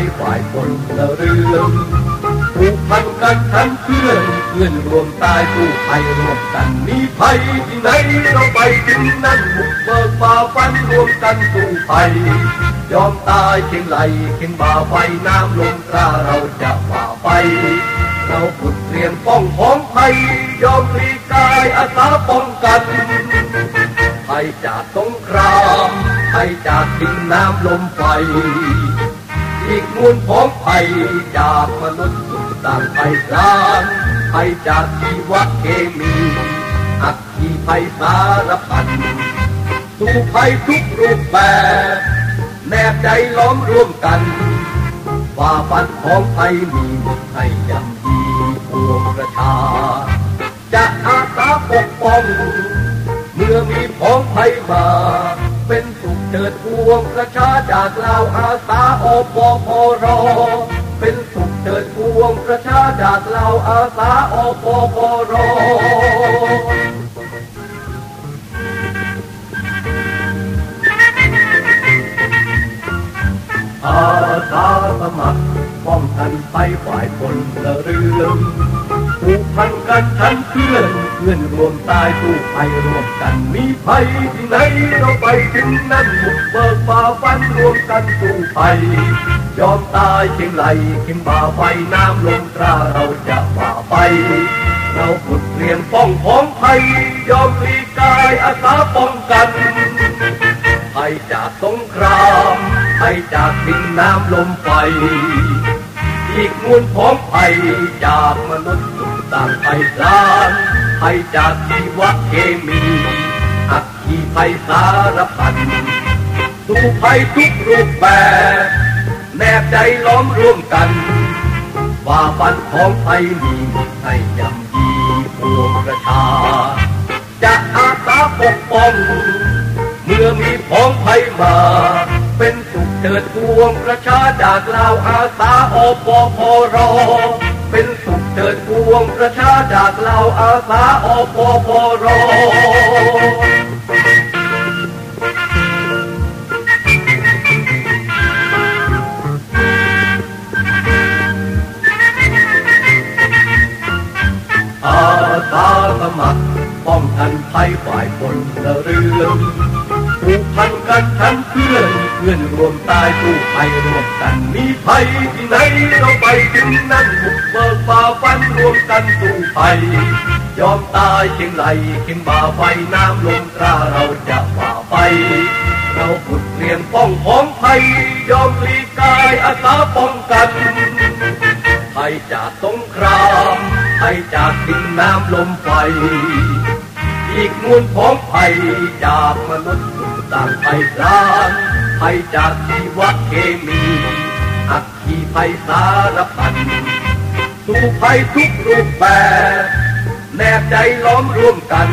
ยฝ่ายคนละเรื่องผูกพันกันทั้งเพื่อนเพื่อนรวมตายสู้ภัยรวมกันมีภัยที่ไหนเราไปถึงนั้นบุกเบิกฝ่าฟันรวมกันสู้ภัยยอมตายเคียงไหลเคียงบ่าไฟน้ำลมกล้าเราจะฝ่าไปเราฝึกเตรียมป้องของภัยยอมปลีกายอาสาป้องกันภัยจากสงครามภัยจากดินน้ำลมไฟ อีกมวลของภัยจากมนุษย์สุดต่างภัยกลางภัยจากชีวเคมีอักขีภัยสารพันสู่ภัยทุกรูปแบบแนบใจล้อมร่วมกันฝ่าฟันของภัยมีให้ยำยีพวกประชา จะอาสาปกป้อง เมื่อมีพ้องภัยมา วงประชาจากลาวอาสาอปพรเป็นสุขเถิดพวงประชาจากลาวอาสาอปพรอาสาสมัครป้องกันไฟฝ่ายคนละเรื่องผูกพันกันทั้งเพื่อน พื่อนรวมตายสู้ภัยรวมกัน มีภัยที่ไหนเราไปถึงนั้นบุกเบิกฝ่าฟันรวมกันสู้ภัยอมตายเคียงไหลเคียงบ่าไฟน้ำลมกล้าเราจะฝ่าไป เราฝึกเตรียมป้องของภัย ยอมปลีกายอาสาป้องกันภัยจากสงครามภัยจากดินน้ำลมไฟอีกมวลของภัยจากมนุษย์สุดต่างภัยกลาง ภัยจากชีวเคมีอักขีภัยสารพันสู่ภัยทุกรูปแบบ แนบใจล้อมร่วมกันฝ่าฟันของภัยมีให้ยำยีพวกประชา จะอาสาปกป้อง เมื่อมีพ้องภัยมา เป็นสุขเถิดพวงประชาจากลาวอาสาอปพรเป็นส เถิดพวงประชาจากลาอาสาอปพรอาสาสมัครป้องกันภัยฝ่ายคนละเรืองผูกพันกันทั้งเพื่อน เพื่อนรวมตายสู้ภัยรวมกัน มีภัยที่ไหนเราไปถึงนั้นบุกเบิกฝ่าฟันรวมกันสู้ภัยยอมตายเคียงไหลเคียงบ่าไฟน้ำลมกล้าเราจะฝ่าไป เราฝึกเรียมป้องของภัย ยอมปลีกายอาสาป้องกันภัยจากสงครามภัยจากดินน้ำลมไฟอีกมวลของภัยจากมนุษย์สุดต่างภัยกลาง ภัยจากชีวเคมีอักขีภัยสารพันสู่ภัยทุกรูปแบบ แนบใจล้อมร่วมกัน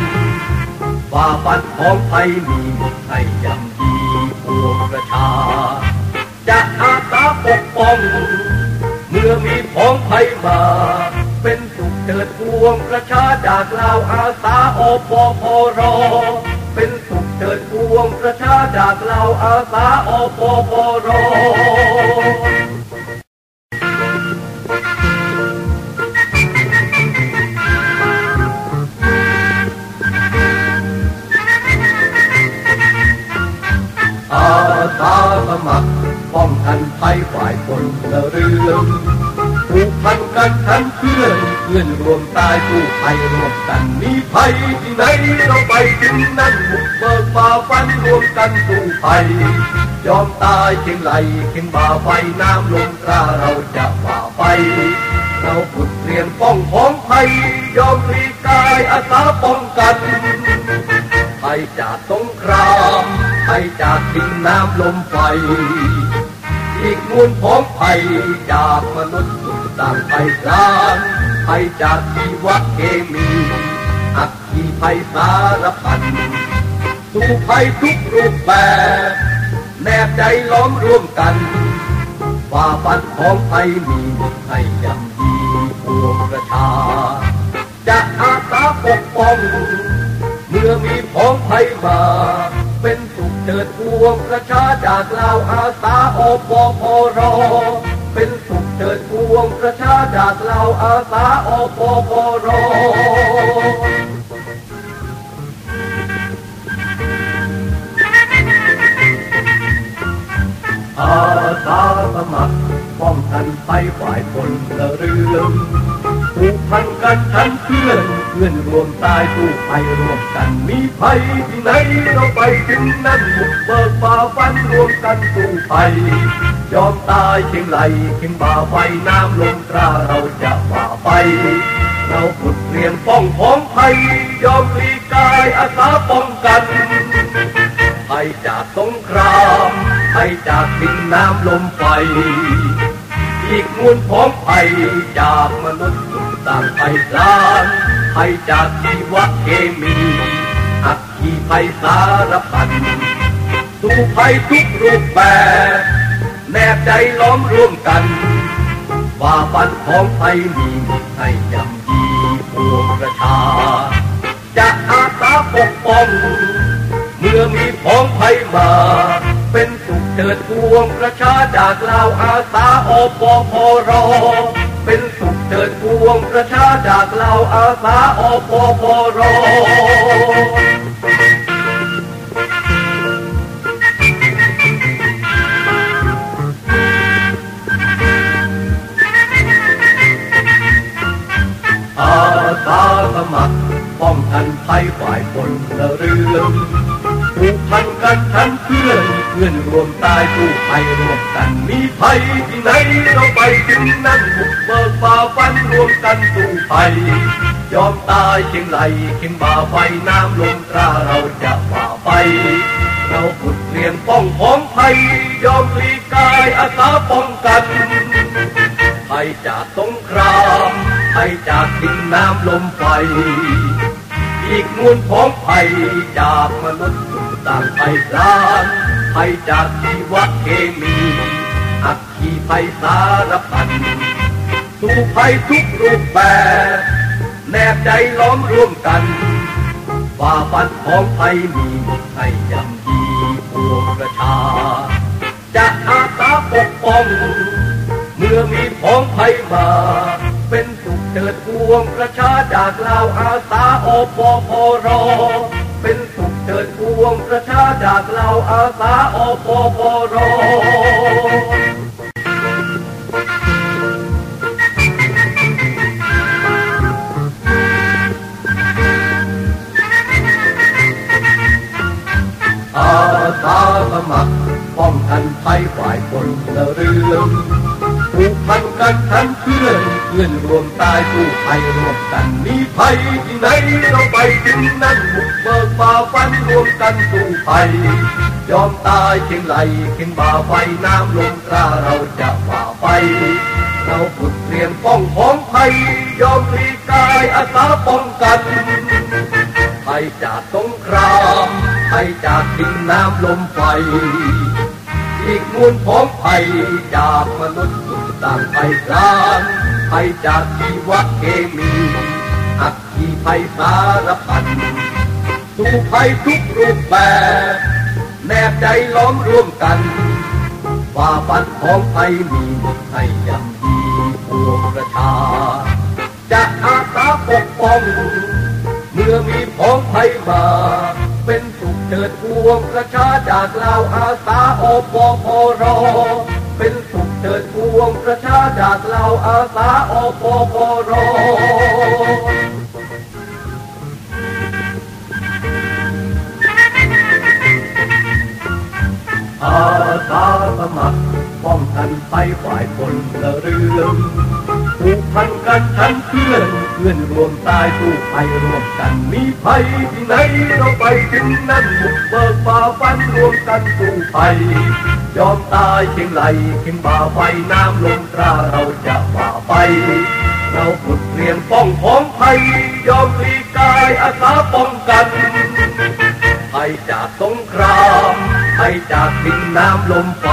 ฝ่าฟันของภัยมีให้ยำยีพวกประชา จะอาสาปกป้อง เมื่อมีพ้องภัยมา เป็นสุขเถิดพวงประชาจากลาวอาสาอปพร เถิดพวงประชาจากลาวอาสาอปพรอาสาสมัครป้องกันภัยฝ่ายคนเรื่อง ผูกพันกันทั้งเพื่อนเพื่อนรวมตายสู้ภัยรวมกันมีภัยที่ไหนเราไปถึงนั้นบุกเบิกฝ่าฟันรวมกันสู้ภัยยอมตายเคียงไหลเคียงบ่าไฟน้ำลมกล้าเราจะฝ่าไป เราฝึกเตรียมป้องของภัย ยอมปลีกายอาสาป้องกันภัยจากสงครามภัยจากดินน้ำลมไฟ อีกมวลของภัยจากมนุษย์ ต่างภัยกลางภัยจากชีวเคมีอักขีภัยสารพันสู่ภัยทุกรูปแบบแนบใจล้อมร่วมกันฝ่าฟันของภัยมีให้ยำยีพวกประชา จะอาสาปกป้องเมื่อมีพ้องภัยมา เป็นสุขเถิดพวงประชาจากลาวอาสาอปอพอร เป็นสุขเถิดพวงประชาจากเราอาสาอปปรอาสาสมัครป้องกันไฟฝ่ายคนละเรื่องผูกพันกันทั้งเพื่อน พื่อนรวมตายสู้ภัยรวมกัน มีภัยที่ไหนเราไปถึงนั้นบุกเบิกฝ่าฟันรวมกันสู้ภัยอมตายเชียงไหลเชียงบ่าไฟน้ำลมตราเราจะฝ่าไป เราฝึกเรียนป้องของภัยยอมลีกายอาสาป้องกันภัยจากสงครามภัยจากดินน้ำลมไฟอีกมูลของภัยจากมนุษย์สุดต่างภัยสาร ภัยจากชีวเคมีอักขีภัยสารพันสู่ภัยทุกรูปแบบแนบใจล้อมร่วมกันว่าฟันของภัยมีให้ยำยีปวงประชา จะอาสาปกป้องเมื่อมีพ้องภัยมา เป็นสุขเถิดพวงประชาจากเราอาสาอปพรเป็นสุข เถิดพวงประชาจากเราอาสาอปพรอาสาสมัครป้องกันภัยฝ่ายคนละเรื่องผูกพันกันทั้งเพื่อน พื่อนรวมตายสู้ภัยรวมกัน มีภัยที่ไหนเราไปถึงนั้นบุกเบิกฝ่าฟันรวมกันสู้ภัยยอมตายเชียงไหลเชียงบ่าไฟน้ำลมตราเราจะฝ่าไป เราฝึกเรียนป้องของภัย ยอมลีกายอาสาป้องกันภัยจากสงครามภัยจากดินน้ำลมไฟอีกมูลของภัยจากมนุษย์ต่างภัยสาร ภัยจากชีวเคมีอักขีภัยสารพันสู่ภัยทุกรูปแบบ แนบใจล้อมร่วมกันฝ่าฟันของภัยมีให้ยำยีปวงประชา จะอาสาปกป้อง เมื่อมีพ้องภัยมา เป็นสุขเถิดพวงประชาจากเราอาสาอปพร เป็นสุขเถิดพวงประชาจากเราอาสาอปพรอาสาสมัครป้องกันภัยฝ่ายคนละเรื่องผูกพันกันทั้งเพื่อนเพื่อ นรวมตายสู้ภัยรวมกัน มีภัยที่ไหนเราไปถึงนั้นบุกเบิกฝ่าฟันรวมกันสู้ภัยยอมตายเชียงไหลเชียงบ่าไฟน้ำลมตราเราจะฝ่าไปเราฝึกเตรียมป้องของภัยยอมปลีกายอาสาป้องกันภัยจากสงครามภัยจากดินน้ำลมไฟ อีกมูลของภัยจากมนุษย์สุดต่างภัยสารภัยจากชีวเคมีอักขีภัยสารพันสู่ภัยทุกรูปแบบแนบใจล้อมร่วมกันฝ่าฟันของภัยมีให้ยำยีปวงประชา จะอาสาปกป้อง เมื่อมีพ้องภัยมา เป็นสุขเถิดพวงประชาจากเราอาสาอปพรเป็นสุขเถิดพวงประชาจากเราอาสาอปพรอาสาสมัครป้องกันไฟฝ่ายคนละเรื่องผูกพันกันทั้งเพื่อน พื่อนรวมตายสู้ภัยรวมกัน มีภัยที่ไหนเราไปถึงนั้นบุกเบิกฝ่าฟันรวมกันสู้ภัยอมตายเชียงไหลเชียงบ่าไฟน้ำลมตราเราจะฝ่าไป เราฝึกเรียนป้องของภัย ยอมปลีกายอาสาป้องกันภัยจากสงครามภัยจากดินน้ำลมไฟ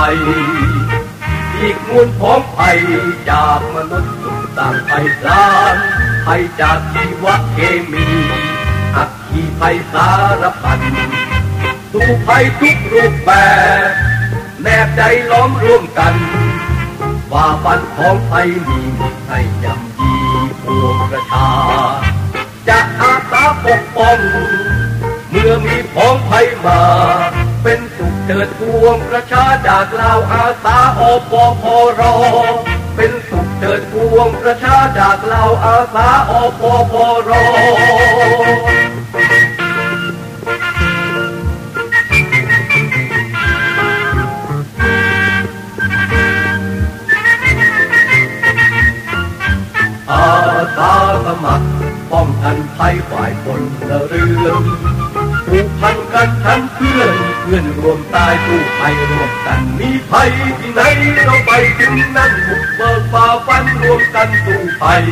อีกมูลของภัยจากมนุษย์สุดต่างภัยสาร ภัยจากชีวเคมีอักขีภัยสารพันสู่ภัยทุกรูปแบบแนบใจล้อมร่วมกันว่าฟันของไทยมีมิตรให้ยำยีพวงประชา จะอาสาปกป้อง เมื่อมีพ้องภัยมา เป็นสุขเถิดพวงประชาจากลาวอาสาอปพรเป็นสุข เถิดพวงประชาจากเลาอาสาอปพรอาสาสมัครป้องกันภัยฝ่ายคนละเรือนผูกพันกันทั้งเพื่อน เพื่อนรวมตายผู้ภัยรวมกัน มีภัยที่ไหนเราไปถึงนั้นบุกเบิกฝ่าฟันรวมกันสู้ภัย